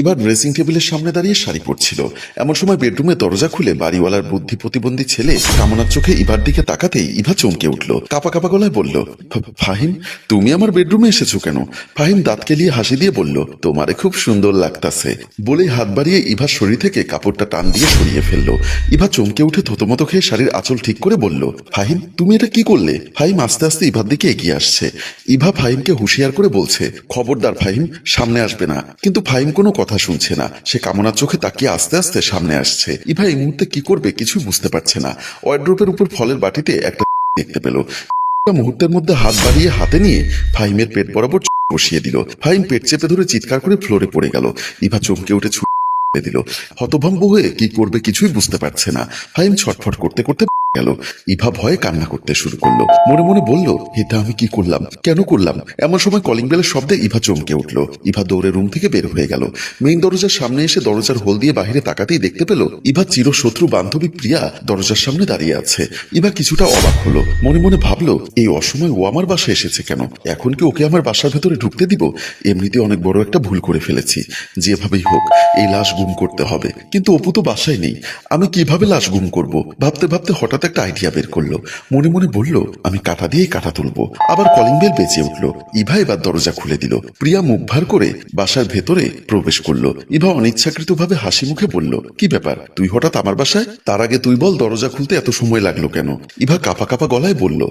এবার ড্রেসিং টেবিলের সামনে দাঁড়িয়ে শাড়ি পরছিল। এমন সময় বেডরুমে দরজা খুলে বাড়িওয়ালার বুদ্ধি প্রতিবন্ধী ছেলে কামনার চোখে ইভার দিকে তাকাতেই ইভা চমকে উঠল। কাপা কাপা গলায় বলল ফাহিম, তুমি আমার বেডরুমে এসেছ কেন? ফাহিম দাঁত কেলিয়ে হাসি দিয়ে বলল, তোমারে খুব সুন্দর লাগতাছে। বলেই হাত বাড়িয়ে ইভার শরীর থেকে কাপড়টা টান দিয়ে সরিয়ে ফেলল। ইভা চমকে উঠে থতমত খেয়ে শাড়ির আঁচল ঠিক করে বলল, ফাহিম, তুমি এটা কি করলে? ফাহিম আস্তে আস্তে ইভার দিকে এগিয়ে আসছে। ইভা ফাহিমকে হুঁশিয়ার করে বলছে, খবরদার ফাহিম, সামনে আসবে না। কিন্তু ফাহিম কোনো কথা শুনছে না। সে কামনার চোখে তাকিয়ে আস্তে আস্তে সামনে আসছে। ইভা এই মুহূর্তে কি করবে কিছুই বুঝতে পারছে না। ওয়ার্ড্রোপের উপর ফলের বাটিতে একটা দেখতে পেল। মুহূর্তের মধ্যে হাত বাড়িয়ে হাতে নিয়ে ফাহিমের পেট বরাবর বসিয়ে দিল। ফাহিম পেট চেপে ধরে চিৎকার করে ফ্লোরে পড়ে গেল। ইভা চমকে উঠে ছুটে দিল। হতভম্ব হয়ে কি করবে কিছুই বুঝতে পারছে না। ফাহিম ছটফট করতে করতে গেল। ইভা ভয়ে কান্না করতে শুরু করল। মনে মনে বলল, এটা আমি কি করলাম? কেন করলাম? এমন সময় কলিং বেলের শব্দে ইভা চমকে উঠল। ইভা দৌড়ে রুম থেকে বের হয়ে গেল। মেইন দরজার সামনে এসে দরজার হোল দিয়ে বাহিরে তাকাতেই দেখতে পেল, ইভা চিরশত্রু বান্ধবী প্রিয়া দরজার সামনে দাঁড়িয়ে আছে। ইভা কিছুটা অবাক হলো। মনে মনে ভাবলো, এই অসময় ও আমার বাসায় এসেছে কেন? এখন কি ওকে আমার বাসার ভেতরে ঢুকতে দিব? এমনিতে অনেক বড় একটা ভুল করে ফেলেছি। যেভাবেই হোক, এই লাশ গুম করতে হবে। কিন্তু অপু তো বাসায় নেই। আমি কীভাবে লাশ গুম করব? ভাবতে ভাবতে হঠাৎ একটা আইডিয়া বের করল। মনে মনে বলল, আমি কাটা দিয়েই কাটা তুলবো। আবার কলিং বেল বেজে উঠল। ইভা এবার দরজা খুলে দিল। প্রিয়া মুখ ভার করে বাসার ভেতরে প্রবেশ করল। ইভা অনিচ্ছাকৃতভাবে হাসি মুখে বলল, কি ব্যাপার? তুই হঠাৎ আমার বাসায়? তার আগে তুই বল দরজা খুলতে এত সময় লাগল কেন? ইভা কাপা কাপা গলায় বলল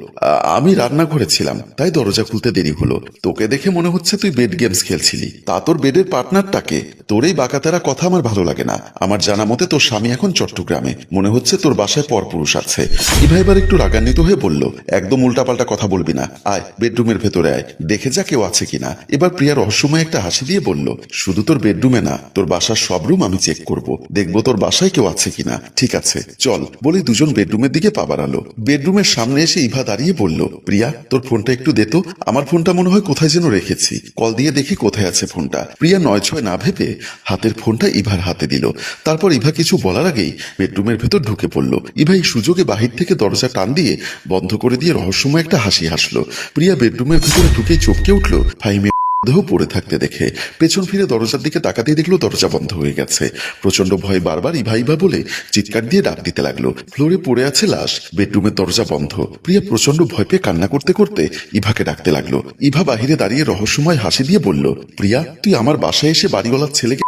আমি রান্না করেছিলাম তাই দরজা খুলতে দেরি হলো। তোকে দেখে মনে হচ্ছে তুই বেড গেমস খেলছিলি। তা তোর বেডের পার্টনারটাকে তোর এই বাকাতেরা কথা আমার ভালো লাগে না। আমার জানা মতে তোর স্বামী এখন চট্টগ্রামে। মনে হচ্ছে তোর বাসায় পরপুরুষ আছে। ইভা এবার একটু রাগান্বিত হয়ে বলল, একদম উল্টাপাল্টা কথা বলবি না। আয়, বেডরুমের ভেতরে আয়। দেখে যা কেউ আছে কিনা। এবার প্রিয়া রহস্যময় একটা হাসি দিয়ে বলল, শুধু তোর বেডরুমে না, তোর বাসার সব রুম আমি চেক করব। দেখব তোর বাসায় কেউ আছে কিনা। ঠিক আছে, চল। বলে দুজন বেডরুমের দিকে পা বাড়ালো। বেডরুমের সামনে এসে ইভা দাঁড়িয়ে বলল, প্রিয়া, তোর ফোনটা একটু দে তো। আমার ফোনটা মনে হয় কোথায় যেন রেখেছি। কল দিয়ে দেখি কোথায় আছে ফোনটা। প্রিয়া নয় ছয় না ভেবে হাতের ফোনটা ইভার হাতে দিল। তারপর ইভা কিছু বলার আগেই বেডরুমের ভেতর ঢুকে পড়ল। ইভা এই সুযোগে বাহির থেকে দরজা টান দিয়ে বন্ধ করে দিয়ে রহস্যময় একটা হাসি হাসলো। প্রিয়া বেডরুমের ভেতরে ঢুকেই চমকে উঠল। ফাইমে দেহ পড়ে থাকতে দেখে। পেছন ফিরে দরজার দিকে তাকাতেই দেখল দরজা বন্ধ হয়ে গেছে। প্রচণ্ড ভয়ে বারবার ইভা ইভা বলে চিৎকার দিয়ে ডাক দিতে লাগল। ফ্লোরে পড়ে আছে লাশ। বেডরুমের দরজা বন্ধ। প্রিয়া প্রচণ্ড ভয় পেয়ে কান্না করতে করতে ইভাকে ডাকতে লাগল। ইভা বাহিরে দাঁড়িয়ে রহস্যময় হাসি দিয়ে বলল, প্রিয়া, তুই আমার বাসায় এসে বাড়িওয়ালার ছেলেকে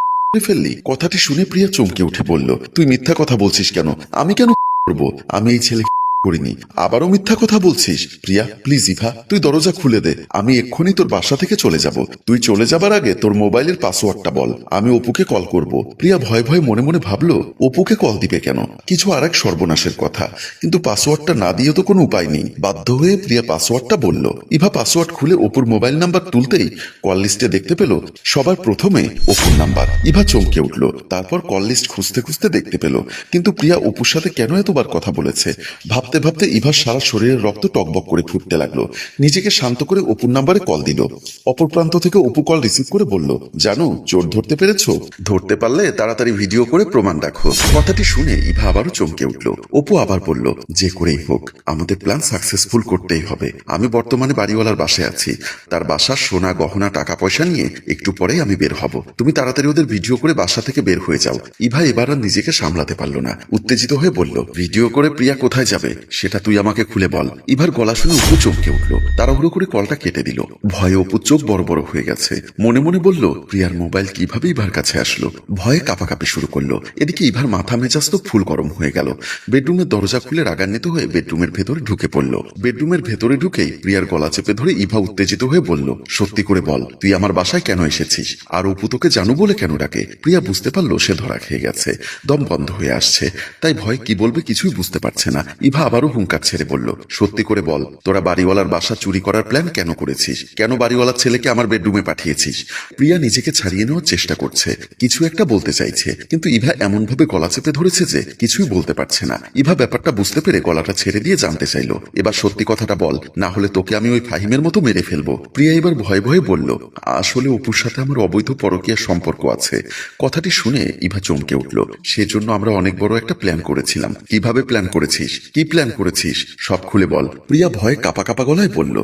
ফেললি? কথাটি শুনে প্রিয়া চমকে উঠে বলল, তুই মিথ্যা কথা বলছিস কেন? আমি কেন করব। আমি এই ছেলে করিনি। আবারও মিথ্যা কথা বলছিস। প্রিয়া প্লিজ ইভা, তুই দরজা খুলে দে। আমি এক্ষুনি তোর বাসা থেকে চলে যাব। তুই চলে যাবার আগে তোর মোবাইলের পাসওয়ার্ডটা বল। আমি অপুকে কল করব। প্রিয়া ভয় ভয়ে মনে মনে ভাবলো, অপুকে কল দিবে কেন? কিছু আর এক সর্বনাশের কথা। কিন্তু পাসওয়ার্ডটা না দিয়ে তো কোনো উপায় নেই। বাধ্য হয়ে প্রিয়া পাসওয়ার্ডটা বলল। ইভা পাসওয়ার্ড খুলে অপুর মোবাইল নাম্বার তুলতেই কল লিস্টে দেখতে পেল, সবার প্রথমে অপুর নাম্বার। ইভা চমকে উঠল। তারপর কল লিস্ট খুঁজতে খুঁজতে দেখতে পেল। কিন্তু প্রিয়া অপুর সাথে কেন এতবার কথা বলেছে? ভাবতে ভাবতে ভাবতে ইভার সারা শরীরের রক্ত টকবক করে ফুটতে লাগল। নিজেকে শান্ত করে অপুর নাম্বারে কল দিল। অপর প্রান্ত থেকে অপু কল রিসিভ করে বলল, জানো, চোর ধরতে পেরেছ? ধরতে পারলে তাড়াতাড়ি ভিডিও করে প্রমাণ রাখো। কথাটি শুনে ইভা আবারও চমকে উঠল। অপু আবার বলল, যে করেই হোক, আমাদের প্ল্যান সাকসেসফুল করতেই হবে। আমি বর্তমানে বাড়িওয়ালার বাসায় আছি। তার বাসার সোনা, গহনা, টাকা, পয়সা নিয়ে একটু পরেই আমি বের হব। তুমি তাড়াতাড়ি ওদের ভিডিও করে বাসা থেকে বের হয়ে যাও। ইভা এবার আর নিজেকে সামলাতে পারল না। উত্তেজিত হয়ে বলল ভিডিও করে প্রিয়া কোথায় যাবে? সেটা তুই আমাকে খুলে বল। ইভার গলা শুনে অপু চমকে উঠল। তাড়াহুড়ো করে কলটা কেটে দিল। ভয়ে অপু চোখ বড় বড় হয়ে গেছে। মনে মনে বলল, প্রিয়ার মোবাইল কীভাবে ইভার কাছে আসলো? ভয়ে কাঁপাকাঁপি শুরু করল। এদিকে ইভার মাথা মেজাজ তো ফুল গরম হয়ে গেল। বেডরুমের দরজা খুলে রাগান্বিত হয়ে বেডরুমের ভেতরে ঢুকে পড়ল। বেডরুমের ভেতরে ঢুকেই প্রিয়ার গলা চেপে ধরে ইভা উত্তেজিত হয়ে বলল, সত্যি করে বল, তুই আমার বাসায় কেন এসেছিস? আর অপু তোকে জানু বলে কেন ডাকে? প্রিয়া বুঝতে পারল সে ধরা খেয়ে গেছে। দম বন্ধ হয়ে আসছে। তাই ভয় কি বলবে কিছুই বুঝতে পারছে না। ইভা আবারও হুঙ্কার ছেড়ে বলল, সত্যি করে বল, তোরা বাড়িওয়ালার বাসা চুরি করার প্ল্যান কেন করেছিস? কেন বাড়িওয়ালার ছেলেকে আমার বেডরুমে পাঠিয়েছিস? প্রিয়া নিজেকে ছাড়িয়ে নেওয়ার চেষ্টা করছে, কিছু একটা বলতে চাইছে, কিন্তু ইভা এমন ভাবে গলা চেপে ধরেছে যে কিছুই বলতে পারছে না। ইভা ব্যাপারটা বুঝতে পেরে গলাটা ছেড়ে দিয়ে জানতে চাইলো, এবার সত্যি কথাটা বল, না হলে তোকে আমি ওই ফাহিমের মতো মেরে ফেলব। প্রিয়া এবার ভয়ে ভয়ে বলল, আসলে অপুর সাথে আমার অবৈধ পরকীয়ার সম্পর্ক আছে। কথাটি শুনে ইভা চমকে উঠল, সেজন্য আমরা অনেক বড় একটা প্ল্যান করেছিলাম। কীভাবে প্ল্যান করেছিস? কি প্ল্যান করেছিস? সব খুলে বল। প্রিয়া ভয়ে কাপা কাপা গলায় বলল,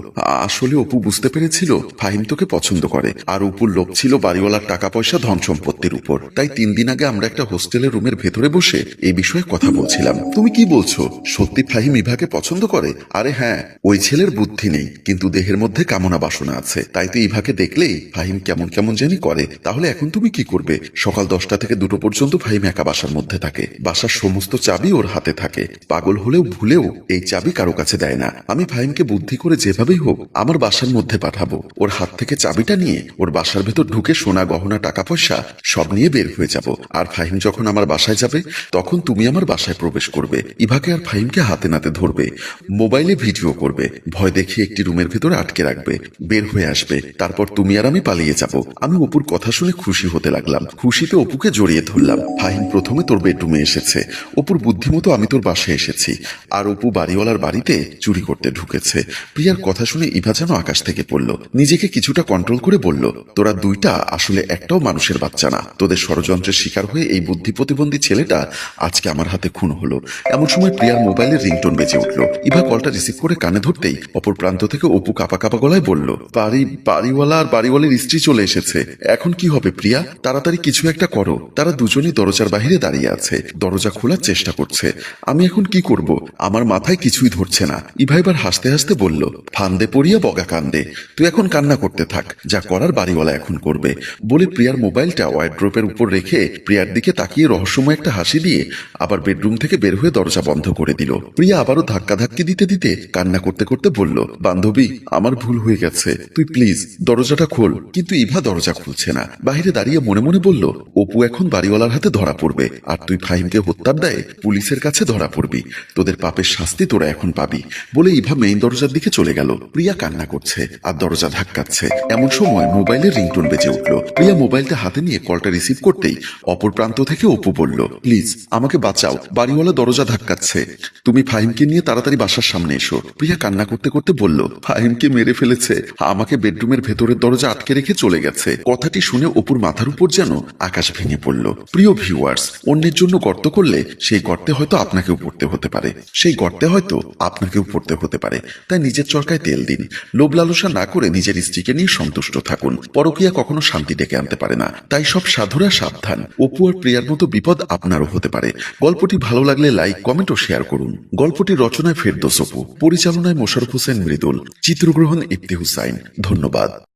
আসলে অপু বুঝতে পেরেছিল ফাহিম তোকে পছন্দ করে। আর অপুর লোভ ছিল বাড়িওয়ালার টাকা পয়সা ধন সম্পত্তির উপর। তাই তিন দিন আগে আমরা একটা হোস্টেলের রুমের ভেতরে বসে এই বিষয়ে কথা বলছিলাম। তুমি কি বলছো? সত্যি ফাহিম ইভাকে পছন্দ করে? আরে হ্যাঁ ওই ছেলের বুদ্ধি নেই, কিন্তু দেহের মধ্যে কামনা বাসনা আছে। তাই তো ইভাকে দেখলেই ফাহিম কেমন কেমন জানি করে। তাহলে এখন তুমি কি করবে? সকাল দশটা থেকে দুটো পর্যন্ত ফাহিম একা বাসার মধ্যে থাকে। বাসার সমস্ত চাবি ওর হাতে থাকে। পাগল হলেও ভুলেও এই চাবি কারও কাছে দেয় না। আমি ফাহিমকে বুদ্ধি করে যেভাবেই হোক আমার বাসার মধ্যে পাঠাবো। ওর হাত থেকে চাবিটা নিয়ে ওর বাসার ভেতর ঢুকে সোনা, গহনা টাকা পয়সা সব নিয়ে বের হয়ে যাব। আর ফাহিম যখন আমার বাসায় যাবে, তখন তুমি আমার বাসায় প্রবেশ করবে। ইভাকে আর ফাহিমকে হাতে নাতে ধরবে, মোবাইলে ভিডিও করবে, ভয় দেখিয়ে একটি রুমের ভেতরে আটকে রাখবে, বের হয়ে আসবে। তারপর তুমি আর আমি পালিয়ে যাব। আমি অপুর কথা শুনে খুশি হতে লাগলাম। খুশিতে অপুকে জড়িয়ে ধরলাম। ফাহিম প্রথমে তোর বেডরুমে এসেছে। অপুর বুদ্ধিমতো আমি তোর বাসায় এসেছি। আর অপু বাড়িওয়ালার বাড়িতে চুরি করতে ঢুকেছে। প্রিয়ার কথা শুনে ইভা যেন আকাশ থেকে পড়ল। নিজেকে কিছুটা কন্ট্রোল করে বলল, তোরা দুইটা আসলে একটাও মানুষের বাচ্চা না। তোদের ষড়যন্ত্রের শিকার হয়ে এই বুদ্ধি প্রতিবন্ধী ছেলেটা আজকে আমার হাতে খুন হলো। এমন সময় প্রিয়ার মোবাইলের রিংটোন বেজে উঠল। ইভা কলটা রিসিভ করে কানে ধরতেই অপর প্রান্ত থেকে অপু কাপা কাপা গলায় বলল, বাড়ি, বাড়িওয়ালা আর বাড়িওয়ালার স্ত্রী চলে এসেছে। এখন কি হবে প্রিয়া? তাড়াতাড়ি কিছু একটা করো। তারা দুজনই দরজার বাহিরে দাঁড়িয়ে আছে। দরজা খোলার চেষ্টা করছে। আমি এখন কি করব? আমার মাথায় কিছুই ধরছে না। ইভা এবার হাসতে হাসতে বলল, ফান্দে পড়িয়া বগা কান্দে। তুই এখন কান্না করতে থাক। যা করার বাড়িওয়ালা এখন করবে। বলে প্রিয়ার মোবাইলটা ওয়াইড্রোপের উপর রেখে প্রিয়ার দিকে তাকিয়ে রহস্যময় একটা হাসি দিয়ে আবার বেডরুম থেকে বের হয়ে দরজা বন্ধ করে দিল। প্রিয়া আবারও ধাক্কা ধাক্কি দিতে দিতে কান্না করতে করতে বলল, বান্ধবী, আমার ভুল হয়ে গেছে। তুই প্লিজ, দরজাটা খোল। কিন্তু ইভা দরজা খুলছে না। বাইরে দাঁড়িয়ে মনে মনে বলল, অপু এখন বাড়িওয়ালার হাতে ধরা পড়বে। আর তুই ফাহিমকে হত্যার দায়ে পুলিশের কাছে ধরা পড়বি। তোদের পাপের শাস্তি তোরা এখন পাবি বলে ইভা মেইন দরজার দিকে চলে গেল। প্রিয়া কান্না করছে আর দরজা ধাক্কাচ্ছে। এমন সময় মোবাইলের রিংটোন বেজে উঠল। প্রিয়া মোবাইলটা হাতে নিয়ে কলটা রিসিভ করতেই অপর প্রান্ত থেকে অপু বলল প্লিজ আমাকে বাঁচাও। বাড়িওয়ালা দরজা ধাক্কাচ্ছে। তুমি ফাহিমকে নিয়ে তাড়াতাড়ি বাসার সামনে এসো। প্রিয়া কান্না করতে করতে বলল, ফাহিমকে মেরে ফেলেছে। আমাকে বেডরুমের ভেতরের দরজা আটকে রেখে চলে গেছে। কথাটি শুনে অপুর মাথার উপর যেন আকাশ ভেঙে পড়ল। প্রিয় ভিউয়ার্স অন্যের জন্য গর্ত করলে সেই গর্তে হয়তো আপনাকেও পড়তে হতে পারে। সেই গর্তে হয়তো আপনাকেও পড়তে হতে পারে। তাই নিজের চরকায় তেল দিন। লোভ লালসা না করে নিজের স্ত্রীকে নিয়ে সন্তুষ্ট থাকুন। পরকিয়া কখনো শান্তি ডেকে আনতে পারে না। তাই সব সাধুরা সাবধান। অপু আর প্রিয়ার মতো বিপদ আপনারও হতে পারে। গল্পটি ভালো লাগলে লাইক, কমেন্ট ও শেয়ার করুন। গল্পটি রচনায় ফেরদোস অপু। পরিচালনায় মোশারফ হোসেন মৃদুল। চিত্রগ্রহণ ইফতি হুসাইন ধন্যবাদ।